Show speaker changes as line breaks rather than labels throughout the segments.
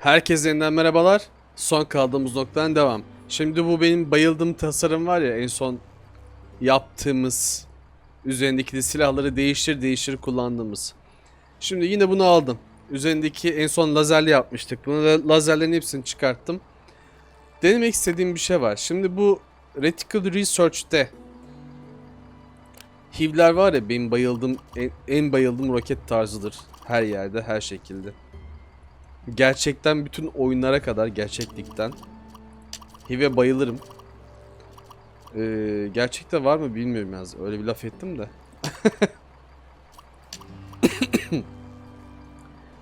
Herkese yeniden merhabalar. Son kaldığımız noktadan devam. Şimdi bu benim bayıldığım tasarım var ya en son yaptığımız üzerindeki de silahları değiştir değiştir kullandığımız. Şimdi yine bunu aldım. Üzerindeki en son lazerli yapmıştık. Bunu da lazerlerin hepsini çıkarttım. Denemek istediğim bir şey var. Şimdi bu Reticle Research'te HIV'ler var ya benim bayıldığım en, en bayıldığım roket tarzıdır. Her yerde her şekilde gerçekten bütün oyunlara kadar gerçeklikten HIV'e bayılırım. Ee, gerçekte var mı bilmiyorum yalnız. Öyle bir laf ettim de.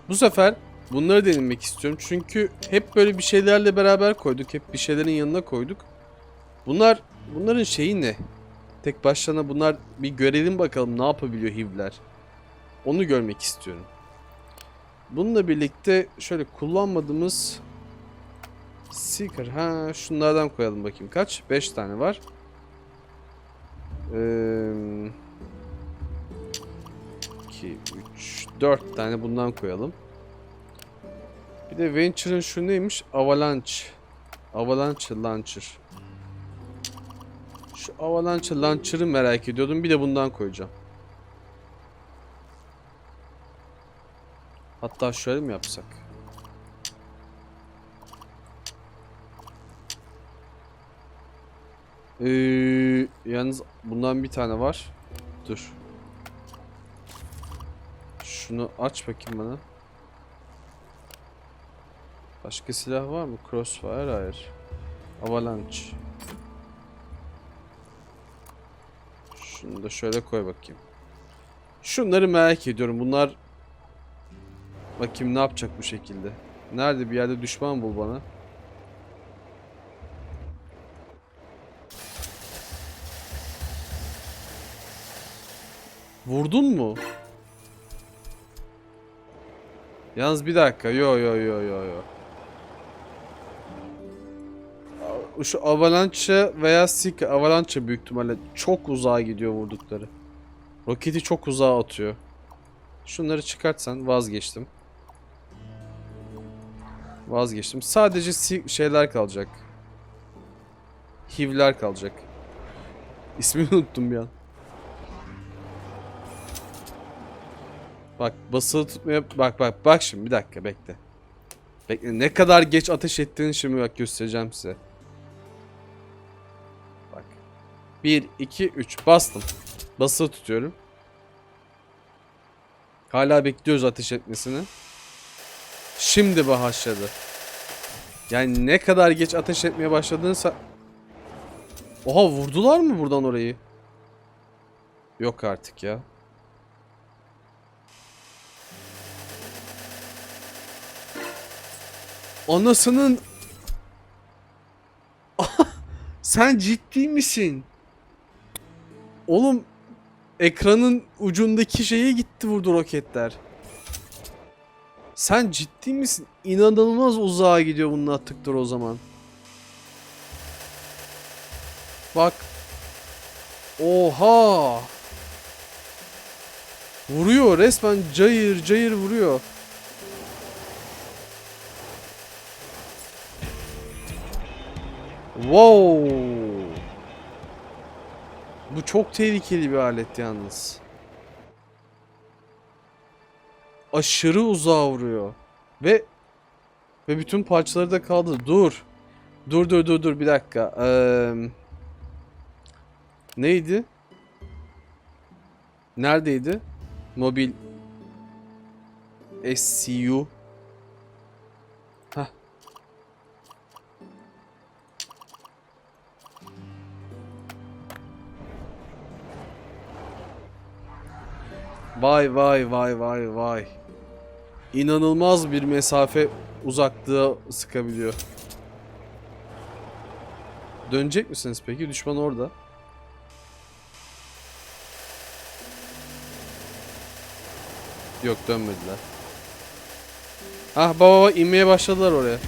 Bu sefer bunları denemek istiyorum. Çünkü hep böyle bir şeylerle beraber koyduk. Hep bir şeylerin yanına koyduk. Bunlar bunların şeyi ne? Tek başlarına bunlar bir görelim bakalım ne yapabiliyor HIV'ler. Onu görmek istiyorum. Bununla birlikte şöyle kullanmadığımız Seeker. Ha şunlardan koyalım bakayım. Kaç? 5 tane var. Ee, 2, 3, 4 tane bundan koyalım. Bir de Venture'ın şu neymiş? Avalanche. Avalanche Launcher. Şu Avalanche Launcher'ı merak ediyordum. Bir de bundan koyacağım. Hatta şöyle mi yapsak? Ee, yalnız bundan bir tane var. Dur. Şunu aç bakayım bana. Başka silah var mı? Crossfire hayır. Avalanche. Şunu da şöyle koy bakayım. Şunları merak ediyorum. Bunlar Bakayım ne yapacak bu şekilde. Nerede bir yerde düşman bul bana. Vurdun mu? Yalnız bir dakika. Yo yo yo yo yo. Şu Avalanche veya Seeker. Avalanche büyük ihtimalle çok uzağa gidiyor vurdukları. Roketi çok uzağa atıyor. Şunları çıkartsan vazgeçtim. Vazgeçtim. Sadece şeyler kalacak. HIV'ler kalacak. İsmini unuttum bir an. Bak basılı tutmaya bak bak bak şimdi bir dakika bekle. Bekle ne kadar geç ateş ettiğini şimdi bak göstereceğim size. Bak. 1 2 3 bastım. Basılı tutuyorum. Hala bekliyoruz ateş etmesini. Şimdi başladı. Yani ne kadar geç ateş etmeye başladığını sa- Oha vurdular mı buradan orayı? Yok artık ya. Anasının Sen ciddi misin? Oğlum ekranın ucundaki şeye gitti vurdu roketler. Sen ciddi misin? İnanılmaz uzağa gidiyor bunun attıkları o zaman. Bak. Oha. Vuruyor resmen cayır cayır vuruyor. Wow. Bu çok tehlikeli bir alet yalnız. Aşırı uzağa vuruyor. Ve ve bütün parçaları da kaldı. Dur. Dur dur dur dur bir dakika. Ee, neydi? Neredeydi? Mobil SCU. Hah. Vay vay vay vay vay. İnanılmaz bir mesafe uzaklığa sıkabiliyor. Dönecek misiniz peki? Düşman orada. Yok dönmediler. Ah baba baba inmeye başladılar oraya.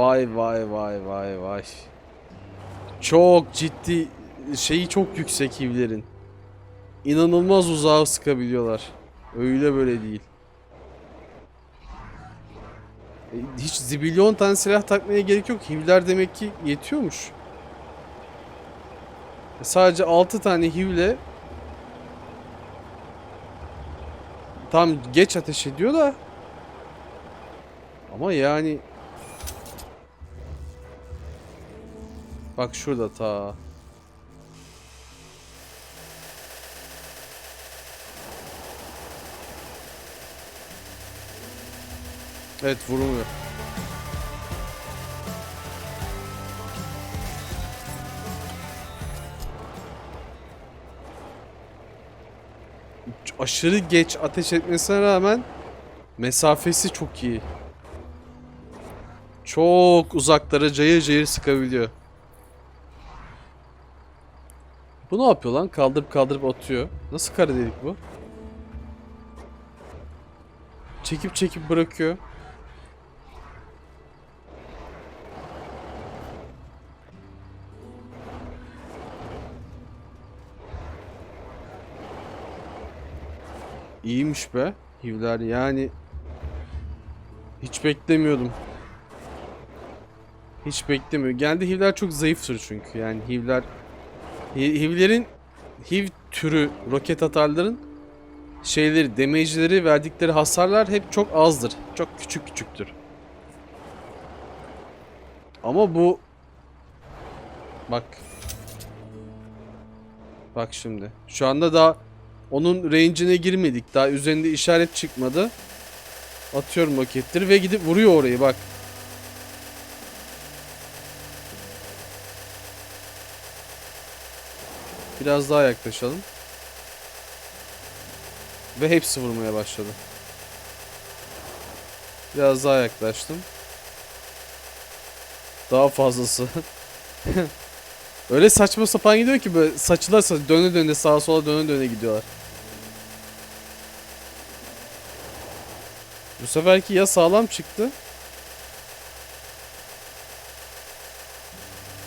Vay vay vay vay vay. Çok ciddi şeyi çok yüksek hivlerin. İnanılmaz uzağa sıkabiliyorlar. Öyle böyle değil. E, Hiç zibilyon tane silah takmaya gerek yok. Hivler demek ki yetiyormuş. E, Sadece 6 tane hivle tam geç ateş ediyor da ama yani Bak şurada ta. Evet vurmuyor. Aşırı geç ateş etmesine rağmen mesafesi çok iyi. Çok uzaklara cayır cayır sıkabiliyor. Bu ne yapıyor lan? Kaldırıp kaldırıp atıyor. Nasıl kara delik bu? Çekip çekip bırakıyor. İyiymiş be. Hivler yani. Hiç beklemiyordum. Hiç beklemiyorum. Genelde hivler çok zayıftır çünkü. Yani hivler Hi- HIV'lerin HIV türü roket atarların şeyleri, damage'leri verdikleri hasarlar hep çok azdır. Çok küçük küçüktür. Ama bu bak bak şimdi. Şu anda daha onun range'ine girmedik. Daha üzerinde işaret çıkmadı. Atıyorum roketleri ve gidip vuruyor orayı bak. Biraz daha yaklaşalım. Ve hepsi vurmaya başladı. Biraz daha yaklaştım. Daha fazlası. Öyle saçma sapan gidiyor ki böyle saçılar saç döne döne sağa sola döne döne gidiyorlar. Bu seferki ya sağlam çıktı.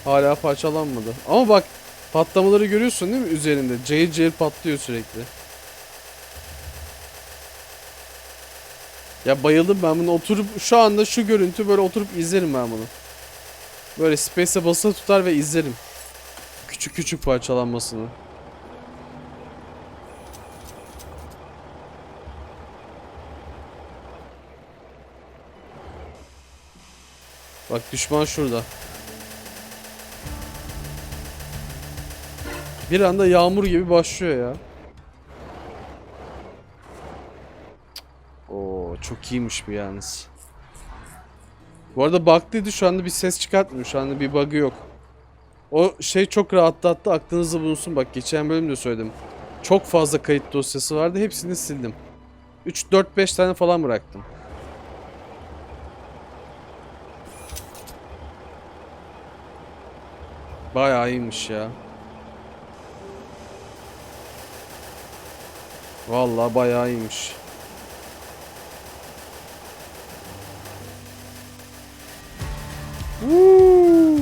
Hala parçalanmadı. Ama bak Patlamaları görüyorsun değil mi üzerinde? Cayır cayır patlıyor sürekli. Ya bayıldım ben bunu oturup şu anda şu görüntü böyle oturup izlerim ben bunu. Böyle space'e basılı tutar ve izlerim. Küçük küçük parçalanmasını. Bak düşman şurada. Bir anda yağmur gibi başlıyor ya. Oo çok iyiymiş bu yalnız. Bu arada bug'lıydı şu anda bir ses çıkartmıyor. Şu anda bir bug'ı yok. O şey çok rahatlattı aklınızda bulunsun. Bak geçen bölümde söyledim. Çok fazla kayıt dosyası vardı. Hepsini sildim. 3 4 5 tane falan bıraktım. Bayağı iyiymiş ya. Vallahi bayağı iyiymiş. Woo!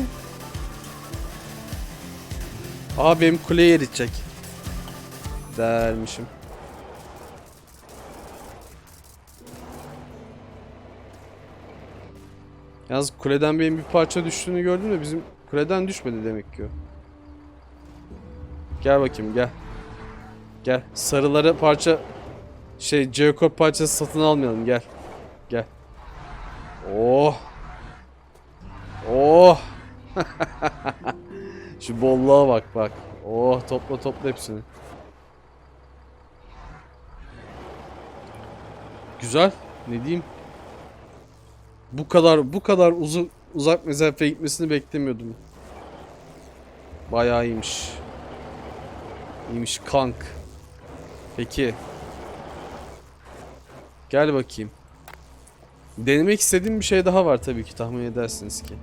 Aa benim kuleye eritecek. Dermişim. Yalnız kuleden benim bir parça düştüğünü gördüm de bizim kuleden düşmedi demek ki o. Gel bakayım gel. Gel. Sarıları parça şey Jacob parçası satın almayalım gel. Gel. Oh. Oh. Şu bolluğa bak bak. Oh topla topla hepsini. Güzel. Ne diyeyim? Bu kadar bu kadar uzun uzak mesafe gitmesini beklemiyordum. Bayağı iyiymiş. İyiymiş kank. Peki. Gel bakayım. Denemek istediğim bir şey daha var tabii ki tahmin edersiniz ki.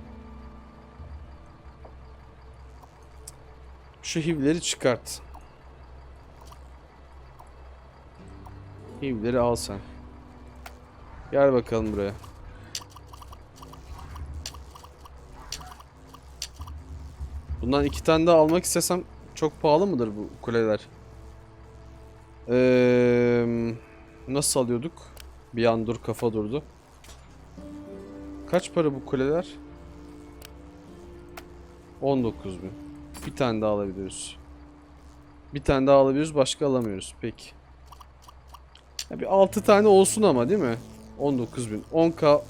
Şu hivleri çıkart. Hivleri al sen. Gel bakalım buraya. Bundan iki tane daha almak istesem çok pahalı mıdır bu kuleler? Eee, nasıl alıyorduk? Bir an dur kafa durdu. Kaç para bu kuleler? 19 bin. Bir tane daha alabiliyoruz. Bir tane daha alabiliyoruz başka alamıyoruz. Peki. Ya bir 6 tane olsun ama değil mi? 19 bin. 10k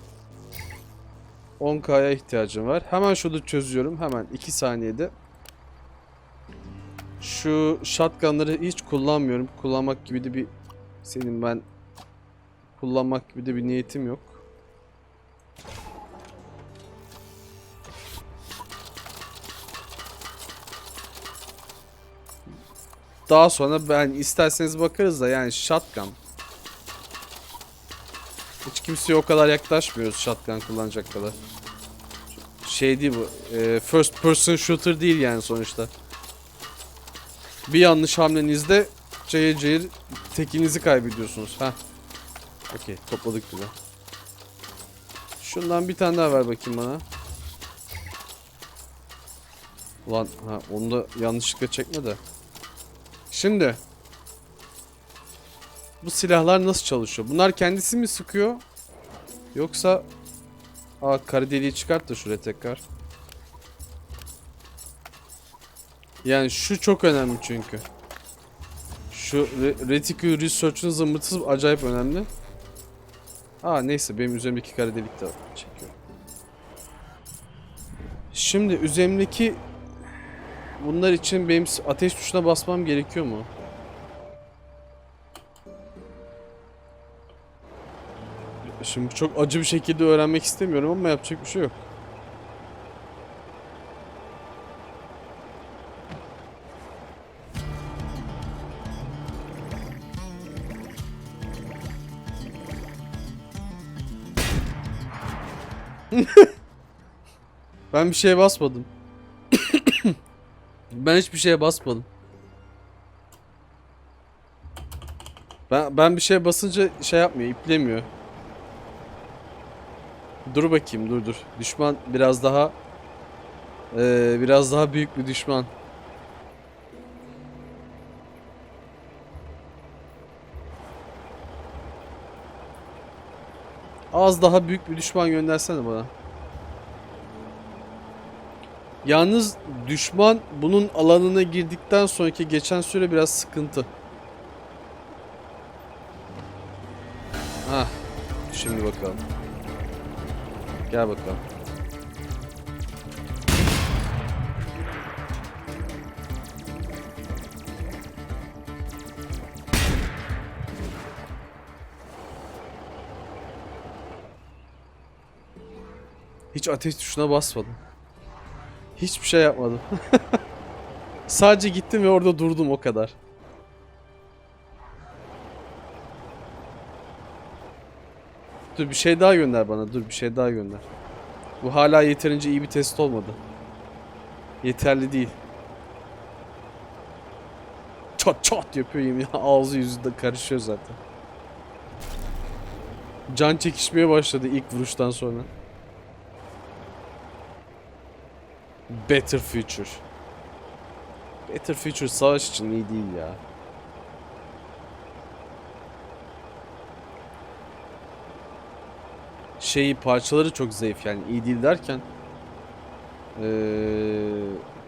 10k'ya ihtiyacım var. Hemen şunu çözüyorum. Hemen 2 saniyede. Şu shotgunları hiç kullanmıyorum. Kullanmak gibi de bir senin ben kullanmak gibi de bir niyetim yok. Daha sonra ben isterseniz bakarız da yani shotgun. Hiç kimseye o kadar yaklaşmıyoruz shotgun kullanacak kadar. Şey değil bu. e, first person shooter değil yani sonuçta. Bir yanlış hamlenizde cayır cayır tekinizi kaybediyorsunuz. Ha. Okey topladık bile. Şundan bir tane daha ver bakayım bana. Ulan ha onu da yanlışlıkla çekme de. Şimdi. Bu silahlar nasıl çalışıyor? Bunlar kendisi mi sıkıyor? Yoksa... Aa kara deliği çıkart da şuraya tekrar. Yani şu çok önemli çünkü. Şu re- Reticule Research'ın zımbırtısı acayip önemli. Aa neyse benim üzerimdeki kara delik de çekiyor. Şimdi üzerimdeki bunlar için benim ateş tuşuna basmam gerekiyor mu? Şimdi çok acı bir şekilde öğrenmek istemiyorum ama yapacak bir şey yok. Ben bir şeye basmadım. ben hiçbir şeye basmadım. Ben ben bir şeye basınca şey yapmıyor, iplemiyor. Dur bakayım, dur dur. Düşman biraz daha eee, biraz daha büyük bir düşman. Az daha büyük bir düşman göndersene bana. Yalnız düşman bunun alanına girdikten sonraki geçen süre biraz sıkıntı. Ha, şimdi bakalım. Gel bakalım. Hiç ateş tuşuna basmadım. Hiçbir şey yapmadım. Sadece gittim ve orada durdum o kadar. Dur bir şey daha gönder bana. Dur bir şey daha gönder. Bu hala yeterince iyi bir test olmadı. Yeterli değil. Çat çat yapıyor yemin. Ağzı yüzü de karışıyor zaten. Can çekişmeye başladı ilk vuruştan sonra. Better Future. Better Future savaş için iyi değil ya. Şeyi parçaları çok zayıf yani iyi değil derken eee,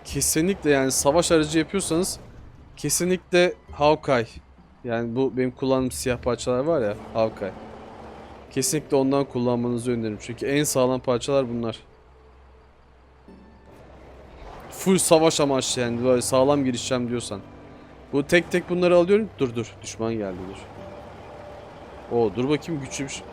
kesinlikle yani savaş aracı yapıyorsanız kesinlikle Hawkeye yani bu benim kullandığım siyah parçalar var ya Hawkeye kesinlikle ondan kullanmanızı öneririm çünkü en sağlam parçalar bunlar full savaş amaçlı yani böyle sağlam girişeceğim diyorsan. Bu tek tek bunları alıyorum. Dur dur. Düşman geldi dur. O dur bakayım güçlü bir şey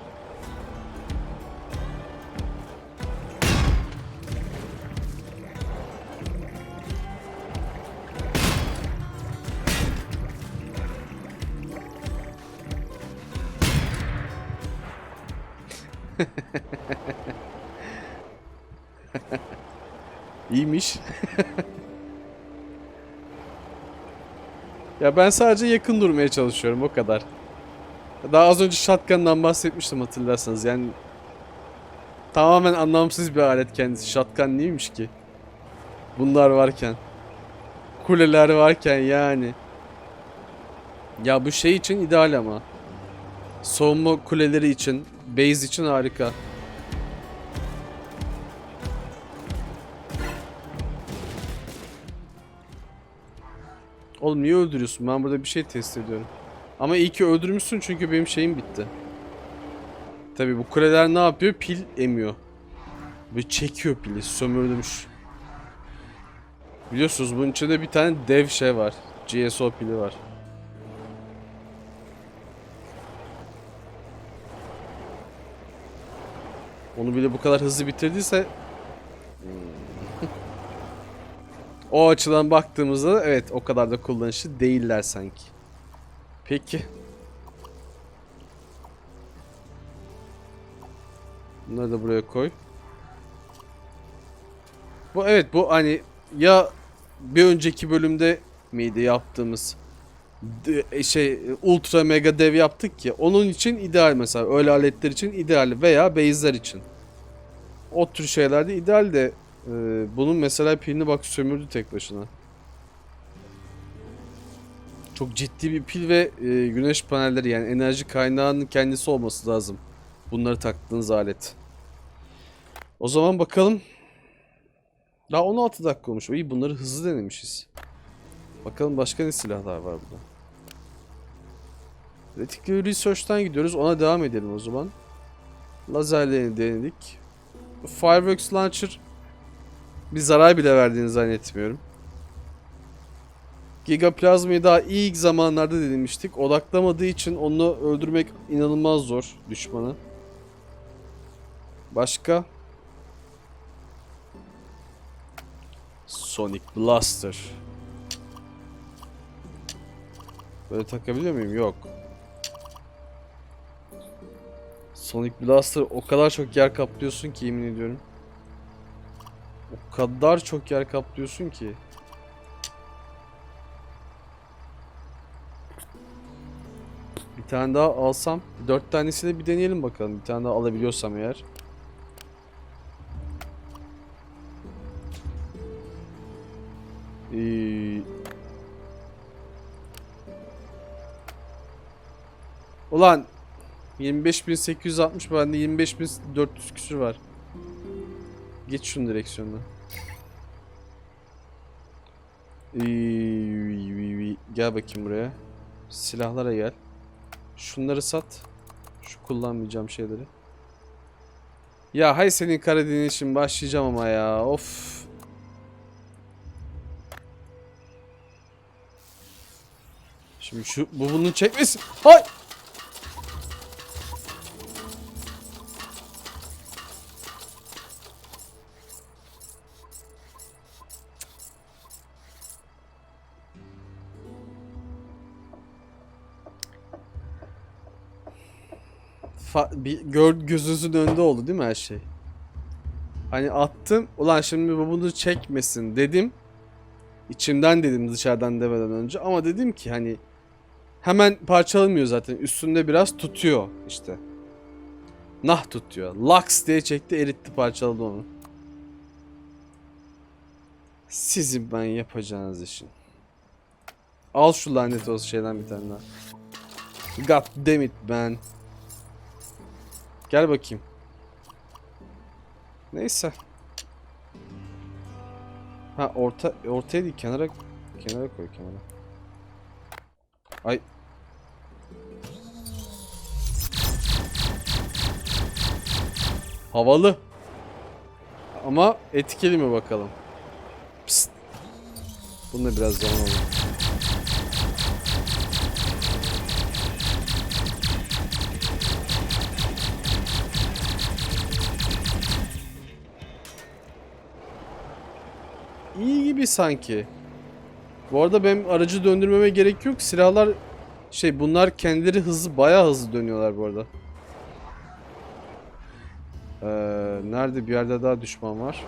İyiymiş. ya ben sadece yakın durmaya çalışıyorum o kadar. Daha az önce shotgun'dan bahsetmiştim hatırlarsanız yani tamamen anlamsız bir alet kendisi. Shotgun neymiş ki? Bunlar varken. Kuleler varken yani. Ya bu şey için ideal ama. Savunma kuleleri için, base için harika. Oğlum niye öldürüyorsun? Ben burada bir şey test ediyorum. Ama iyi ki öldürmüşsün çünkü benim şeyim bitti. Tabi bu kuleler ne yapıyor? Pil emiyor. Ve çekiyor pili. Sömürdümüş. Biliyorsunuz bunun içinde bir tane dev şey var. GSO pili var. Onu bile bu kadar hızlı bitirdiyse o açıdan baktığımızda evet o kadar da kullanışlı değiller sanki. Peki. Bunları da buraya koy. Bu evet bu hani ya bir önceki bölümde miydi yaptığımız de- şey ultra mega dev yaptık ki onun için ideal mesela öyle aletler için ideal veya base'ler için. O tür şeylerde ideal de e, bunun mesela pilini bak sömürdü tek başına. Çok ciddi bir pil ve e, güneş panelleri yani enerji kaynağının kendisi olması lazım. Bunları taktığınız alet. O zaman bakalım. Daha 16 dakika olmuş. İyi bunları hızlı denemişiz. Bakalım başka ne silahlar var burada. Reticle Research'tan gidiyoruz. Ona devam edelim o zaman. Lazerlerini denedik. Fireworks Launcher bir zarar bile verdiğini zannetmiyorum. Giga Plazma'yı daha ilk zamanlarda denemiştik. Odaklamadığı için onu öldürmek inanılmaz zor düşmanı. Başka? Sonic Blaster. Böyle takabiliyor muyum? Yok. Sonic Blaster o kadar çok yer kaplıyorsun ki yemin ediyorum. O kadar çok yer kaplıyorsun ki. Bir tane daha alsam. Dört tanesiyle bir deneyelim bakalım. Bir tane daha alabiliyorsam eğer. Ee... Ulan 25.860 bende 25.400 küsür var. Geç şunun direksiyonuna. Ee, Gel bakayım buraya. Silahlara gel. Şunları sat. Şu kullanmayacağım şeyleri. Ya hay senin Karadeniz için başlayacağım ama ya. Of. Şimdi şu bu bunun çekmesin. Hay. Bir gör gözünüzün önünde oldu değil mi her şey? Hani attım. Ulan şimdi bu bunu çekmesin dedim. İçimden dedim dışarıdan demeden önce ama dedim ki hani hemen parçalamıyor zaten. Üstünde biraz tutuyor işte. Nah tutuyor. Lux diye çekti eritti parçaladı onu. Sizin ben yapacağınız işin. Al şu lanet olsun şeyden bir tane daha. God damn it man. Gel bakayım. Neyse. Ha orta ortaya değil kenara kenara koy kenara. Ay. Havalı. Ama etkili mi bakalım. Psst. Bunda biraz zaman olur. Gibi sanki. Bu arada benim aracı döndürmeme gerek yok. Silahlar şey bunlar kendileri hızlı bayağı hızlı dönüyorlar bu arada. Ee, nerede bir yerde daha düşman var?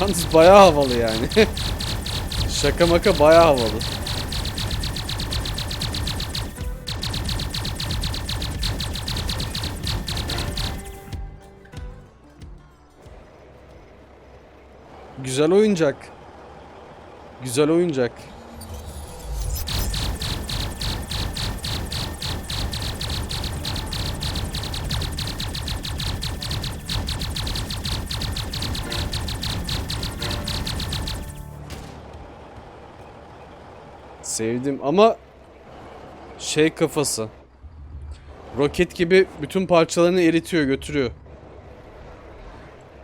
Yalnız bayağı havalı yani. Şaka maka bayağı havalı. Güzel oyuncak. Güzel oyuncak. Sevdim ama şey kafası. Roket gibi bütün parçalarını eritiyor, götürüyor.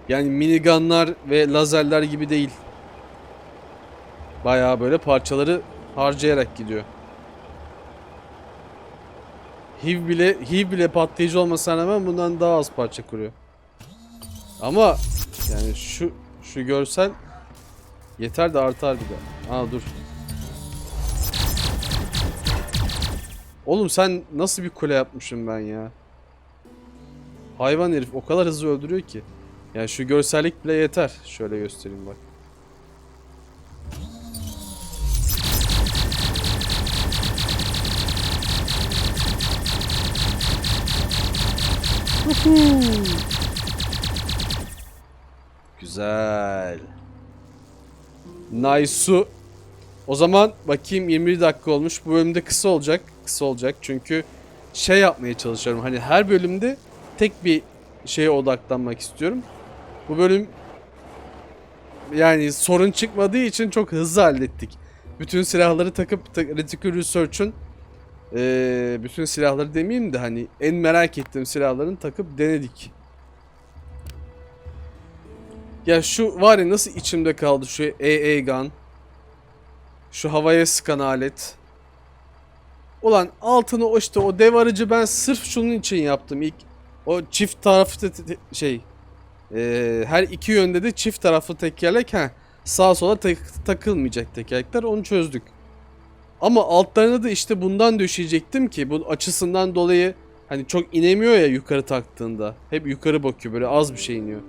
Yani minigunlar ve lazerler gibi değil. Bayağı böyle parçaları harcayarak gidiyor. HIV bile HIV bile patlayıcı olmasına rağmen bundan daha az parça kuruyor. Ama yani şu şu görsel yeter de artar bir de. Aa dur. Oğlum sen nasıl bir kule yapmışım ben ya? Hayvan herif o kadar hızlı öldürüyor ki. Yani şu görsellik bile yeter. Şöyle göstereyim bak. Güzel. Nice. O zaman bakayım 21 dakika olmuş. Bu bölümde kısa olacak. Kısa olacak çünkü şey yapmaya çalışıyorum. Hani her bölümde tek bir şeye odaklanmak istiyorum. Bu bölüm yani sorun çıkmadığı için çok hızlı hallettik. Bütün silahları takıp ta- Reticle Research'un eee, bütün silahları demeyeyim de hani en merak ettiğim silahlarını takıp denedik. Ya şu var ya nasıl içimde kaldı şu AA gun. Şu havaya sıkan alet. Ulan altını o işte o dev aracı ben sırf şunun için yaptım ilk. O çift taraflı şey. Eee, her iki yönde de çift taraflı tekerlek ha. Sağa sola tak- takılmayacak tekerlekler onu çözdük. Ama altlarına da işte bundan döşeyecektim ki bu açısından dolayı hani çok inemiyor ya yukarı taktığında. Hep yukarı bakıyor böyle az bir şey iniyor.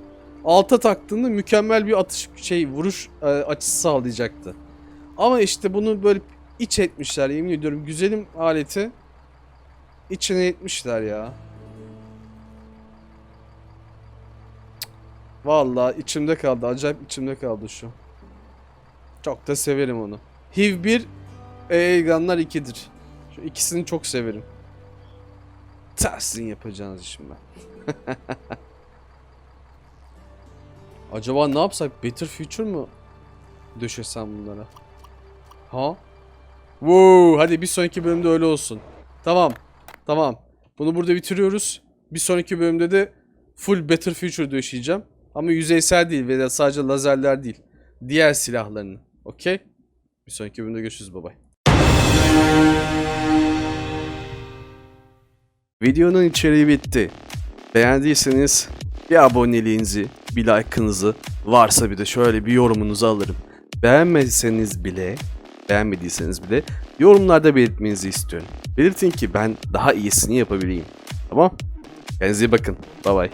Alta taktığında mükemmel bir atış şey vuruş e, açısı sağlayacaktı. Ama işte bunu böyle iç etmişler yemin ediyorum güzelim aleti içine etmişler ya. Vallahi içimde kaldı. Acayip içimde kaldı şu. Çok da severim onu. HIV 1, Eganlar 2'dir. Şu ikisini çok severim. Tersin yapacağınız işim ben. Acaba ne yapsak? Better Future mu döşesem bunlara? Ha? Wow, hadi bir sonraki bölümde öyle olsun. Tamam. Tamam. Bunu burada bitiriyoruz. Bir sonraki bölümde de full Better Future döşeyeceğim. Ama yüzeysel değil ve de sadece lazerler değil. Diğer silahlarını. Okey? Bir sonraki bölümde görüşürüz. Bye bye. Videonun içeriği bitti. Beğendiyseniz bir aboneliğinizi, bir like'ınızı, varsa bir de şöyle bir yorumunuzu alırım. Beğenmediyseniz bile, beğenmediyseniz bile yorumlarda belirtmenizi istiyorum. Belirtin ki ben daha iyisini yapabileyim. Tamam? Kendinize iyi bakın. Bye bye.